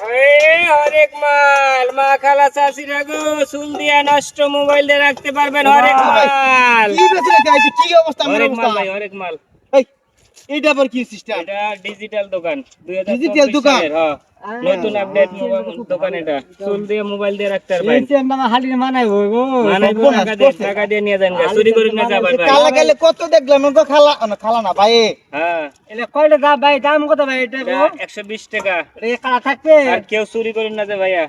হরেক মাল। মা খালা চাষিরা গো চুল দিয়া নষ্ট মোবাইল দিয়ে রাখতে পারবেন হরেক মাল। কি বেচে রেখে আইছে? কি অবস্থা আমার অবস্থা মাল ভাই হরেক মাল। এই, এইটা আবার কি সিস্টেম এটা ডিজিটাল দোকান। ডিজিটাল দোকান? হ্যাঁ নতুন আপডেট দোকান এটা চুল দিয়ে মোবাইল দিয়ে রাখতে পারবেন মানাই সর্বনাশ টাকা দিয়ে টাকা দিয়ে নিয়ে যান চুরি করে না যাবার ভাই কালা গেলে কত দেখলাম খালা না খালা না ভাই। হ্যাঁ। কয়টা দাম ভাই? দাম কত ভাই? এটা এটা একশো বিশ টাকা। এটা কালা থাকবে। আর কেউ চুরি করে না ভাইয়া।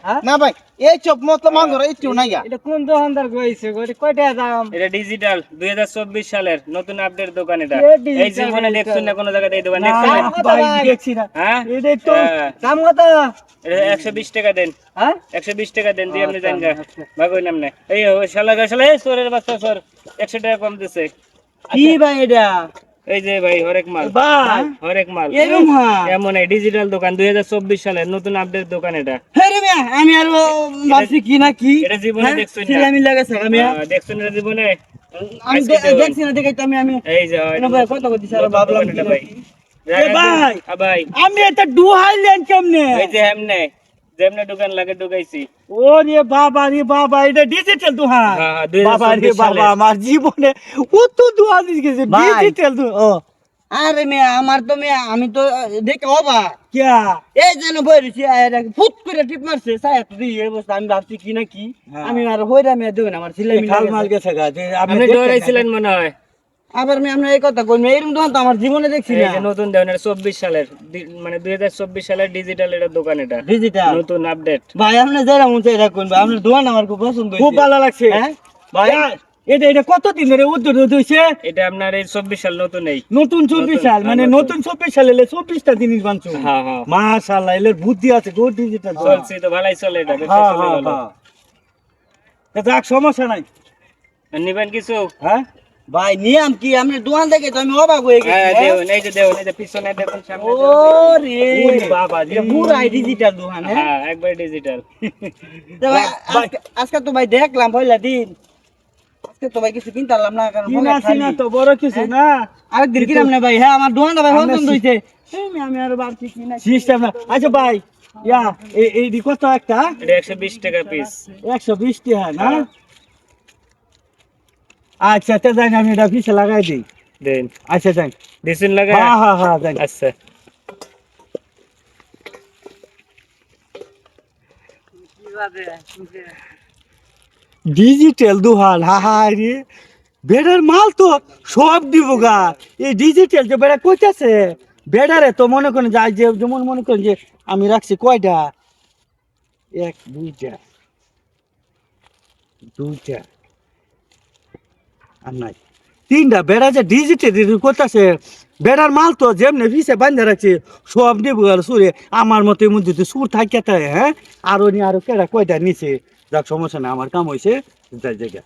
ভাই এই চপ মত মাঙ্গর একটু নাই গা। এটা কোন দোকানদার গইছে গো? কয়টা দাম? এটা ডিজিটাল দুই হাজার চব্বিশ সালের নতুন আপডেট দোকান এটা। এ এই জীবনে দেখছেন না কোনো জায়গায় এই দোকান? না, দেখছেন ভাই? দেখছি না। হ্যাঁ? এটা একটু হ্যাঁ। দাম কত টাকা? দেন। হ্যাঁ? একশো বিশ টাকা দেন দিয়ে আপনি যান গা। ভাগই নামনে এই শালা গা শালা এই চোরের বাচ্চা চোর। একশো টাকা কম দিছে। কি ভাই এটা? এই যে ভাই হরেক মাল। ভাই। হরেক মাল। এরকম হ্যাঁ? এমন এই ডিজিটাল দোকান দুই হাজার চব্বিশ সালের নতুন আপডেট দোকান এটা। হ্যাঁ রে আমি আর ভাবছি কি না কি। এটা জীবনে হ্যাঁ? না? ছিলামি লাগাছে আমি হ্যাঁ, দেখছেন জীবনে? আমি। দেখছি না দেখে তো আমি এই যে হয়, কত কত দিছে ভাবলাম ভাই। না ভাই হ্যাঁ, ভাই। আমি এটা ডুহাইলেন কেমনে? এই যে হেমনে যেমনে দোকান লাগে ঢুকাইছি। ও রে বাবা রে বাবা এটা ডিজিটাল দোহান। হ্যাঁ, হ্যাঁ, 2024 বাবা রে বাবা আমার জীবনে কত দোয়া দিছে ভাই। ডিজিটাল ও। আরে মেয়ে আমার তো মেয়ে আমি তো দেখে অবাক। কিয়া এই যেন বই রয়েছি ফুট করে টিপ মারছে আমি ভাবছি কি না কি। হ্যাঁ। আমি আর হইরা মেয়ে দেবেন আমার ছেলে খাল মাল গেছে গা আপনি ডরাইছিলেন মনে হয়? আবার মেয়ে আপনার এই কথা কই এরকম দোকান তো আমার জীবনে দেখছি না। নতুন ধরনের চব্বিশ সালের মানে দুই হাজার চব্বিশ সালের ডিজিটাল এটা দোকান এটা। ডিজিটাল নতুন আপডেট ভাই আপনি যারা মন চাই রাখুন ভাই আপনার দোকান আমার খুব পছন্দ খুব ভালো লাগছে। হ্যাঁ? ভাই এটা এটা কত দিন ধরে উদ্যোগ হইছে? এটা আপনার এই চব্বিশ সাল নতুন এই। নতুন চব্বিশ নতুন, সাল মানে হ্যাঁ, নতুন। চব্বিশ সাল এলে চব্বিশটা জিনিস বানছো। হ্যাঁ হ্যাঁ। মাশাআল্লাহ বুদ্ধি আছে গো ডিজিটাল চলছে তো ভালোই চলে এটা হ্যাঁ যাক সমস্যা নাই। নিবেন কিছু? হ্যাঁ? ভাই নিয়ম কি আপনি দোকান থেকে তো আমি অবাক হয়ে গেছি হ্যাঁ হ্যাঁ? দেউন এই যে দেউন এই যে পিছনে দেখুন সামনে ও দেউন। রে ওরে বাবা রে। এটা পুরাই ডিজিটাল দোকান হ্যাঁ হ্যাঁ একবার ডিজিটাল তো ভাই, আজকে- আজকে তো ভাই দেখলাম পয়লা দিন আজকে তো ভাই কিছু কিনতে পারলাম না কারণ কিনা পকেট খালি। সিনা তো বড় কিছু না আরেকদিন কিনাম না ভাই হ্যাঁ আমার দোকানটা ভাই আমরা পছন্দ সি- হয়েছে আমি আর ভাবছি কি না সিস্টেম না আচ্ছা ভাই ইয়া এই এই দি কত একটা এটা একশো বিশ টাকা পিস একশো বিশ টাকা না আচ্ছা তো যাই আমি এটা পিছে লাগাই দিই। দেন। আচ্ছা যাই দিছেন লাগা হ্যাঁ হ্যাঁ হ্যাঁ যাই আচ্ছা। ডিজিটাল দুহাল হা হা রে। বেড়ার মাল তো সব দিব গা। এই ডিজিটাল যে বেড়া কইতাছে বেড়ারে তো মনে করেন যাই যে- যেমন মনে করেন যে আমি রাখছি কয়টা? এক দুইটা। দুইটা। আর নাই। তিনটা বেড়া যে ডিজিটে করতেছে, বেড়ার মাল তো যেমনি ভিসে বান্ধে রাখছে, সব নিবো আর সুরে। আমার মতো এমন যদি সুর থাকে হ্যাঁ? আরও নি আরও কেডা কয়টা নিচে যাক, সমস্যা না আমার কাম হয়েছে জায়গা